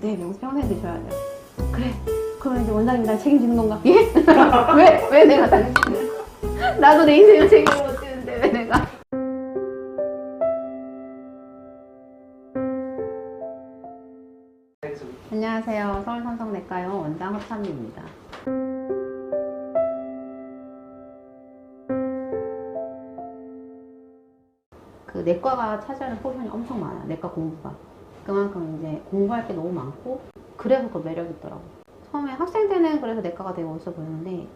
네, 명수 평생 드셔야 돼요. 그래. 그러면 이제 원장님 날 책임지는 건가? 예? 왜? 왜 내가 당신을? 나도 내 인생을 책임을 못 지는데 왜 내가? 안녕하세요. 서울 삼성내과요 원장 허찬미입니다. 그 내과가 차지하는 포션이 엄청 많아요. 내과 공부가. 그만큼 이제 공부할 게 너무 많고 그래서 그 매력이 있더라고. 처음에 학생 때는 그래서 내과가 되게 멋있어 보였는데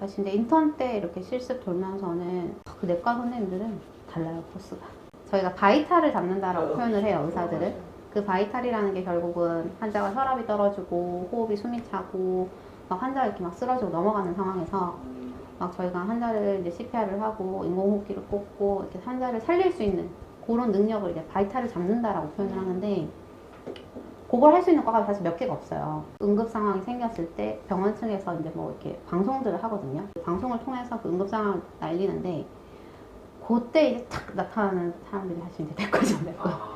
다시 이제 인턴 때 이렇게 실습 돌면서는 그 내과 선생님들은 달라요 코스가. 저희가 바이탈을 잡는다라고 표현을 해요 의사들은. 그 바이탈이라는 게 결국은 환자가 혈압이 떨어지고 호흡이 숨이 차고 막 환자가 이렇게 막 쓰러지고 넘어가는 상황에서 막 저희가 환자를 이제 CPR을 하고 인공호흡기를 꽂고 이렇게 환자를 살릴 수 있는 그런 능력을 이제 바이탈을 잡는다라고 표현을 하는데 그걸 할 수 있는 과가 사실 몇 개가 없어요. 응급 상황이 생겼을 때 병원 측에서 이제 뭐 이렇게 방송들을 하거든요. 방송을 통해서 그 응급 상황을 날리는데 그때 이제 탁 나타나는 사람들이 사실 이제 내과죠, 내과.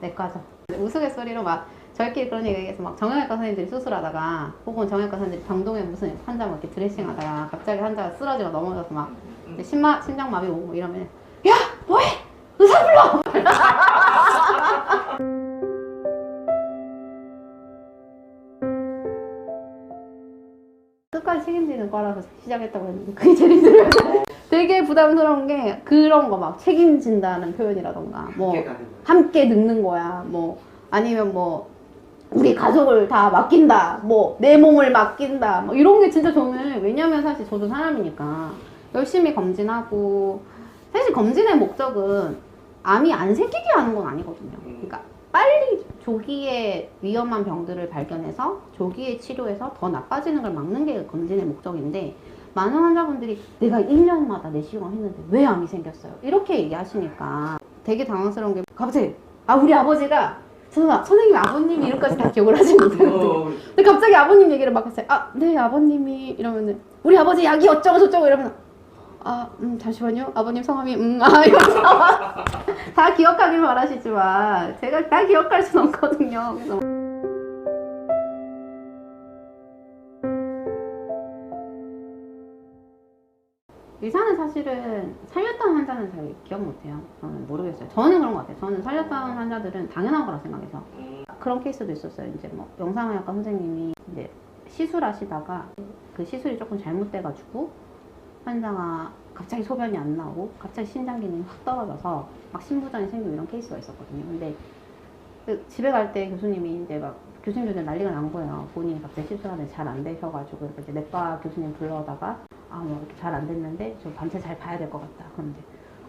내과죠. 우스갯소리로 막 저희끼리 그런 얘기 해서 막 정형외과 선생님들이 수술하다가 혹은 정형외과 선생님들이 병동에 무슨 환자 뭐 이렇게 드레싱하다가 갑자기 환자가 쓰러지고 넘어져서 막 심장마비 오고 뭐 이러면 야 뭐해 의 사 불러 끝까지 책임지는 과라서 시작했다고 했는데 그게 제일 힘들어요 되게 부담스러운 게 그런 거 막 책임진다는 표현이라던가 뭐 함께 늙는 거야. 뭐 아니면 뭐 우리 가족을 다 맡긴다. 뭐 내 몸을 맡긴다. 뭐 이런 게 진짜 저는 왜냐면 사실 저도 사람이니까 열심히 검진하고 사실 검진의 목적은 암이 안 생기게 하는 건 아니거든요. 그러니까 빨리 조기에 위험한 병들을 발견해서 조기에 치료해서 더 나빠지는 걸 막는 게 검진의 목적인데 많은 환자분들이 내가 1년마다 내시경 했는데 왜 암이 생겼어요? 이렇게 얘기하시니까 되게 당황스러운 게 갑자기 아 우리 아버지가 선생님, 선생님 아버님이 이런까지 다 기억을 하지 못해요. 근데 갑자기 아버님 얘기를 막 했어요. 아, 네, 아버님이 이러면은 우리 아버지 약이 어쩌고 저쩌고 이러면 아, 음, 잠시만요. 아버님 성함이 음, 아, 이러면서 다 기억하길 바라시지만 제가 다 기억할 순 없거든요. 그래서 의사는 사실은 살렸던 환자는 잘 기억 못해요. 저는 모르겠어요. 저는 그런 것 같아요. 저는 살렸던 환자들은 당연한 거라 생각해서 그런 케이스도 있었어요. 이제 뭐 영상의학과 선생님이 이제 시술하시다가 그 시술이 조금 잘못돼가지고 환자가 갑자기 소변이 안 나오고 갑자기 신장 기능이 확 떨어져서 막 신부전이 생기고 이런 케이스가 있었거든요. 근데 그 집에 갈 때 교수님이 이제 막 교수님들 난리가 난 거예요. 본인이 갑자기 시술하는데 잘 안 되셔가지고 이제 내과 교수님 불러다가 아 뭐 이렇게 잘 안 됐는데 저 밤새 잘 봐야 될 것 같다. 그런데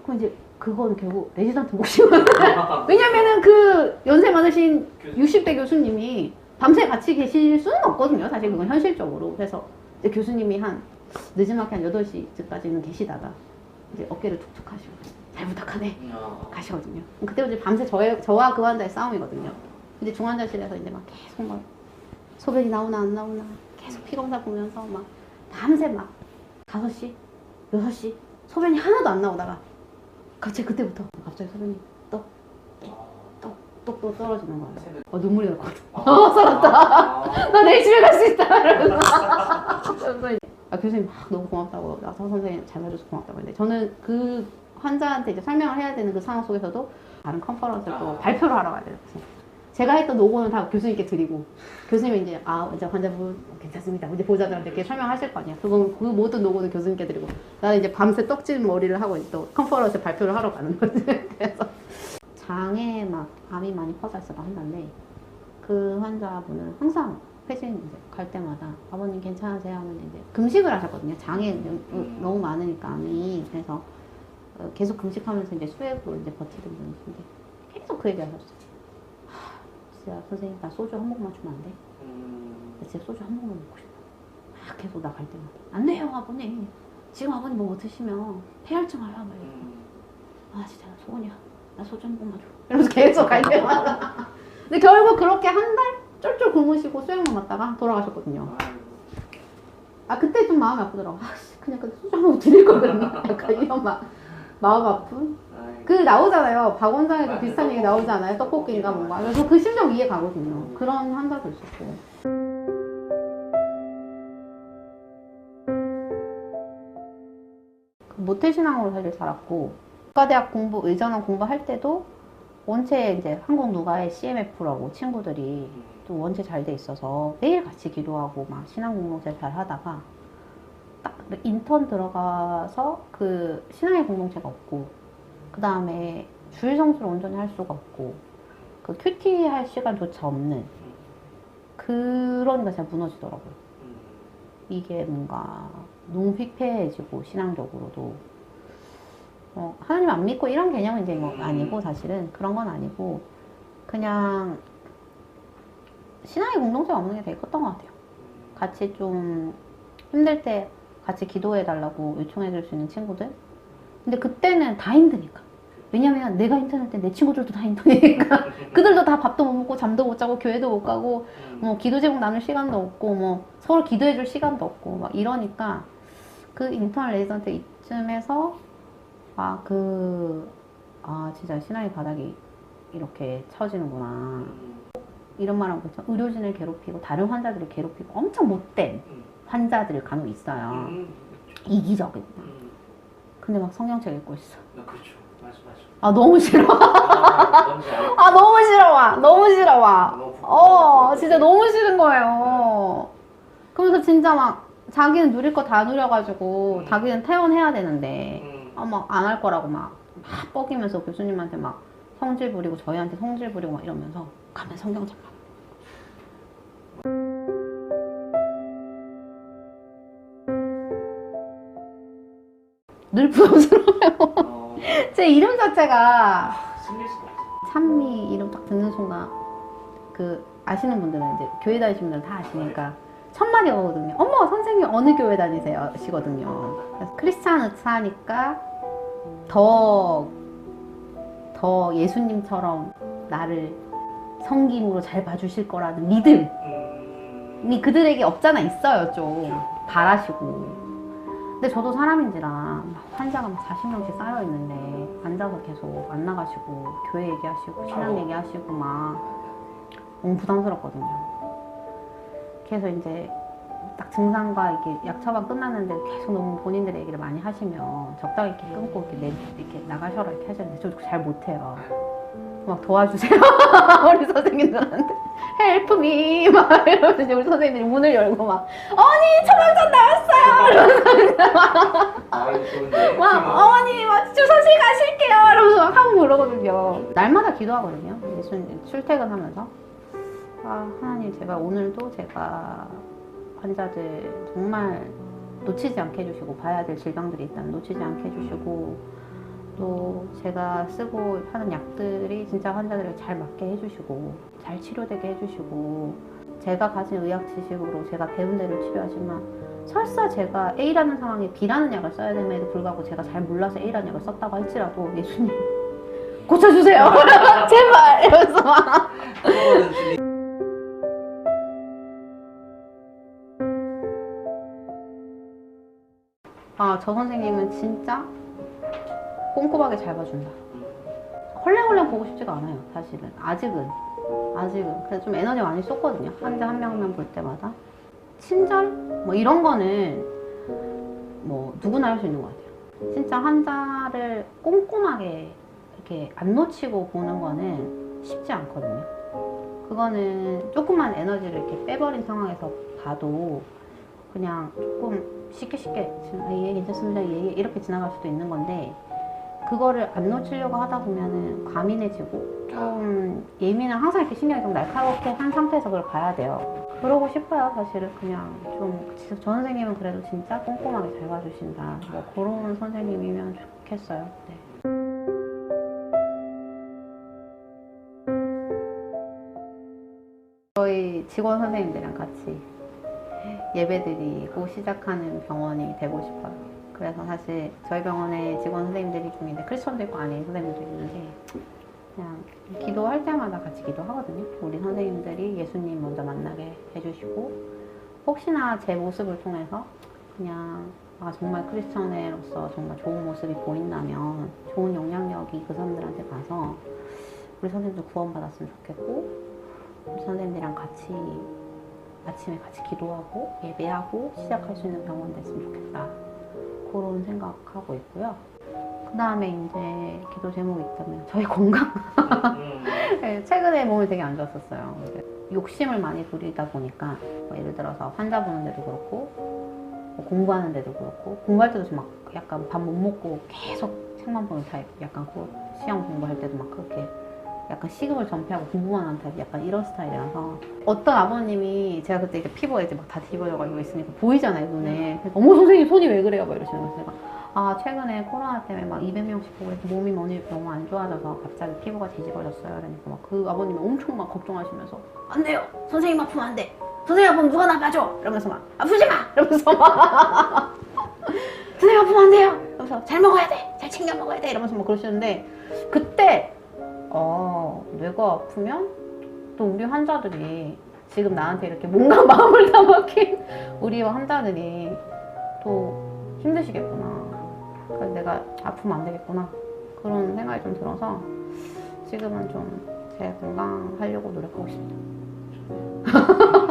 그럼 이제 그건 결국 레지던트 몫이고 왜냐면은 그 연세 많으신 60대 교수님이 밤새 같이 계실 수는 없거든요. 사실 그건 현실적으로. 그래서 이제 교수님이 한 늦지막히 한 8시쯤까지는 계시다가 이제 어깨를 툭툭 하시고 잘 부탁하네 가시거든요. 그때 이제 밤새 저의, 저와 그 환자의 싸움이거든요. 근데 중환자실에서 이제 막 계속 막 소변이 나오나 안 나오나 계속 피검사 보면서 막 밤새 막 5시, 6시 소변이 하나도 안 나오다가 갑자기 그때부터 갑자기 소변이 똑똑똑똑 떨어지는 거예요. 어, 눈물이 날것 같아. 어, 살았다. 나 내일 집에 갈 수 있다. 이러면서. 아, 교수님 막 너무 고맙다고. 아, 서 선생님 잘 봐줘서 고맙다고 했는데 저는 그 환자한테 이제 설명을 해야 되는 그 상황 속에서도 다른 컨퍼런스를 또 발표를 하러 가야 돼요. 제가 했던 노고는 다 교수님께 드리고 교수님이 이제 아 이제 환자분 괜찮습니다. 이제 보자들한테 이렇게 설명하실 거 아니야. 그건 그 모든 노고는 교수님께 드리고 나는 이제 밤새 떡진 머리를 하고 또 컨퍼런스 발표를 하러 가는 거지. 그래서 장에 막 암이 많이 퍼져 있어가 한다는데 그 환자분은 항상 회진 이제 갈 때마다 아버님 괜찮으세요 하면 이제 금식을 하셨거든요. 장에 음. 너무 많으니까 암이 그래서 어, 계속 금식하면서 이제 수액으로 이제 버티던 분이신데 계속 그 얘기 하셨어요. 하, 진짜 선생님 나 소주 한 모금만 주면 안 돼? 나 진짜 소주 한 모금만 먹고 싶어. 막 계속 나갈 때마다 안 돼요 아버님. 지금 아버님 뭐못 드시면 폐혈증 와요. 막 이러고. 아 진짜 나 소원이야. 나 소주 한 번만 줘. 이러면서 계속 갈 때마다. 근데 결국 그렇게 한 달 쫄쫄 굶으시고 수액만 맞다가 돌아가셨거든요. 아 그때 좀 마음이 아프더라고. 아 씨, 그냥 그 소주 한번 드릴 걸 그랬나? 약간 이런 막 마음 아픈? 그 나오잖아요. 박원장에도 비슷한 얘기 나오잖아요. 떡볶이인가 뭔가. 그래서 그 심정 이해 가거든요. 그런 환자도 있었고. 그 모태 신앙으로 사실 자랐고 국가대학 공부 의전원 공부할 때도 원체 이제 한국 누가의 CMF라고 친구들이 또 원체 잘 돼 있어서 매일 같이 기도하고 막 신앙 공동체 잘 하다가 딱 인턴 들어가서 그 신앙의 공동체가 없고 그 다음에 주일 성수를 온전히 할 수가 없고 그 큐티 할 시간조차 없는 그러니까 제가 무너지더라고요. 이게 뭔가 너무 피폐해지고 신앙적으로도 어, 하나님 안 믿고 이런 개념은 이제 뭐 아니고 사실은 그런 건 아니고 그냥 신앙의 공동체가 없는 게 되게 컸던 것 같아요. 같이 좀 힘들 때 같이 기도해 달라고 요청해 줄 수 있는 친구들. 근데 그때는 다 힘드니까. 왜냐면 내가 힘들 때 내 친구들도 다 힘드니까. 그들도 다 밥도 못 먹고 잠도 못 자고 교회도 못 가고 뭐 기도 제목 나눌 시간도 없고 뭐 서로 기도해 줄 시간도 없고 막 이러니까 그 인턴 레지던트 이쯤에서 아 그 아 진짜 신앙의 바닥이 이렇게 처지는구나 이런 말하면 그렇죠 의료진을 괴롭히고 다른 환자들을 괴롭히고 엄청 못된 환자들이 간혹 있어요 이기적인 근데 막 성경책 읽고 있어 그렇죠. 맞아 맞아. 아 너무 싫어 아. 아 너무 싫어 와 너무 싫어 와 너무 부끄러워. 어, 진짜 너무 싫은 거예요. 그러면서 진짜 막 자기는 누릴 거 다 누려가지고 음. 자기는 퇴원해야 되는데 음. 아, 막 안 할 거라고 막, 막 뻐기면서 교수님한테 막 성질 부리고 저희한테 성질 부리고 막 이러면서 가면 성경책 봐. 늘 부담스러워요. 어, 제 이름 자체가. 찬미 이름 딱 듣는 순간 그 아시는 분들은 이제 교회 다니시는 분들은 다 아시니까 첫 마디가 거든요. 어머 선생님 어느 교회 다니세요? 시거든요. 그래서 크리스찬 의사니까 더, 더 예수님처럼 나를 성김으로 잘 봐주실 거라는 믿음이 음. 그들에게 없잖아 있어요 좀 바라시고. 근데 저도 사람인지라 막 환자가 막 40명씩 쌓여 있는데 앉아서 계속 안 나가시고 교회 얘기하시고 신앙 얘기하시고 막 너무 부담스럽거든요. 그래서 이제 딱 증상과 이렇게 약 처방 끝났는데 계속 너무 본인들의 얘기를 많이 하시면 적당히 이렇게 끊고 이렇게, 내, 이렇게 나가셔라 이렇게 하시는데 저도 잘 못해요. 막 도와주세요. 우리 선생님들한테 헬프 미! 막 이러면서 우리 선생님들이 문을 열고 막 언니 처방전 나왔어요! 아 좋은데. 막 팀워. 어머니 막 주소실 가실게요 이러면서 막 하고 그러거든요 날마다 기도하거든요 예수님 출퇴근하면서 아 하나님 제발 오늘도 제가 환자들 정말 놓치지 않게 해주시고 봐야 될 질병들이 있다면 놓치지 않게 해주시고 또 제가 쓰고 하는 약들이 진짜 환자들을 잘 맞게 해주시고 잘 치료되게 해주시고 제가 가진 의학 지식으로 제가 배운 대로 치료하지만 설사 제가 A라는 상황에 B라는 약을 써야 됨에도 불구하고 제가 잘 몰라서 A라는 약을 썼다고 할지라도 예수님 고쳐주세요. 제발! 이러면서 막 아, 저 선생님은 진짜 꼼꼼하게 잘 봐준다. 헐레헐레 보고 싶지가 않아요, 사실은. 아직은. 아직은. 그래서 좀 에너지 많이 썼거든요. 환자 한 명만 볼 때마다. 친절? 뭐 이런 거는 뭐 누구나 할 수 있는 것 같아요. 진짜 환자를 꼼꼼하게 이렇게 안 놓치고 보는 거는 쉽지 않거든요. 그거는 조금만 에너지를 이렇게 빼버린 상황에서 봐도 그냥 조금 쉽게 쉽게 예 괜찮습니다 예, 예 이렇게 지나갈 수도 있는 건데 그거를 안 놓치려고 하다 보면은 과민해지고 좀 예민한 항상 이렇게 신경이 좀 날카롭게 한 상태에서 그걸 봐야 돼요. 그러고 싶어요 사실은. 그냥 좀 저 선생님은 그래도 진짜 꼼꼼하게 잘 봐주신다. 뭐 그런 선생님이면 좋겠어요. 네. 저희 직원 선생님들이랑 같이 예배드리고 시작하는 병원이 되고 싶어요. 그래서 사실 저희 병원에 직원 선생님들이 이제 크리스천도 있고 아닌 선생님도 있는데 그냥 기도할 때마다 같이 기도하거든요. 우리 선생님들이 예수님 먼저 만나게 해주시고 혹시나 제 모습을 통해서 그냥 아 정말 크리스천으로서 정말 좋은 모습이 보인다면 좋은 영향력이 그 사람들한테 가서 우리 선생님도 구원받았으면 좋겠고 우리 선생님이랑 같이 아침에 같이 기도하고 예배하고 시작할 수 있는 병원 됐으면 좋겠다 그런 생각하고 있고요. 그 다음에 이제 기도 제목이 있다면 저희 건강 음. 네, 최근에 몸이 되게 안 좋았었어요. 욕심을 많이 부리다 보니까 뭐 예를 들어서 환자 보는데도 그렇고 뭐 공부하는데도 그렇고 공부할 때도 좀막 약간 밥 못 먹고 계속 책만 보는 타입 약간 그 시험 공부할 때도 막 그렇게 약간 시급을 전폐하고 공부만 하는 타입 약간 이런 스타일이라서. 어떤 아버님이 제가 그때 이제 피부가 이제 막 다 뒤집어져가지고 있으니까 보이잖아요 눈에. 그래서 어머 선생님 손이 왜 그래요? 막 이러시는 거예요 아 최근에 코로나 때문에 막 200명씩 보고 이렇게 몸이 너무, 너무 안 좋아져서 갑자기 피부가 뒤집어졌어요. 그러니까 막 그 아버님이 엄청 막 걱정하시면서 안 돼요. 선생님 아프면 안 돼. 선생님 아프면 누가 나 봐줘 이러면서 막 아프지 마. 이러면서 막 선생님 아프면 안 돼요. 이러면서 잘 먹어야 돼잘 챙겨 먹어야 돼. 이러면서 막 그러시는데 그때 어 뇌가 아프면 또 우리 환자들이 지금 나한테 이렇게 몸과 마음을 다 맡긴 우리 환자들이 또 힘드시겠구나. 그래서 내가 아프면 안 되겠구나. 그런 생각이 좀 들어서 지금은 좀 제 건강 하려고 노력하고 싶다.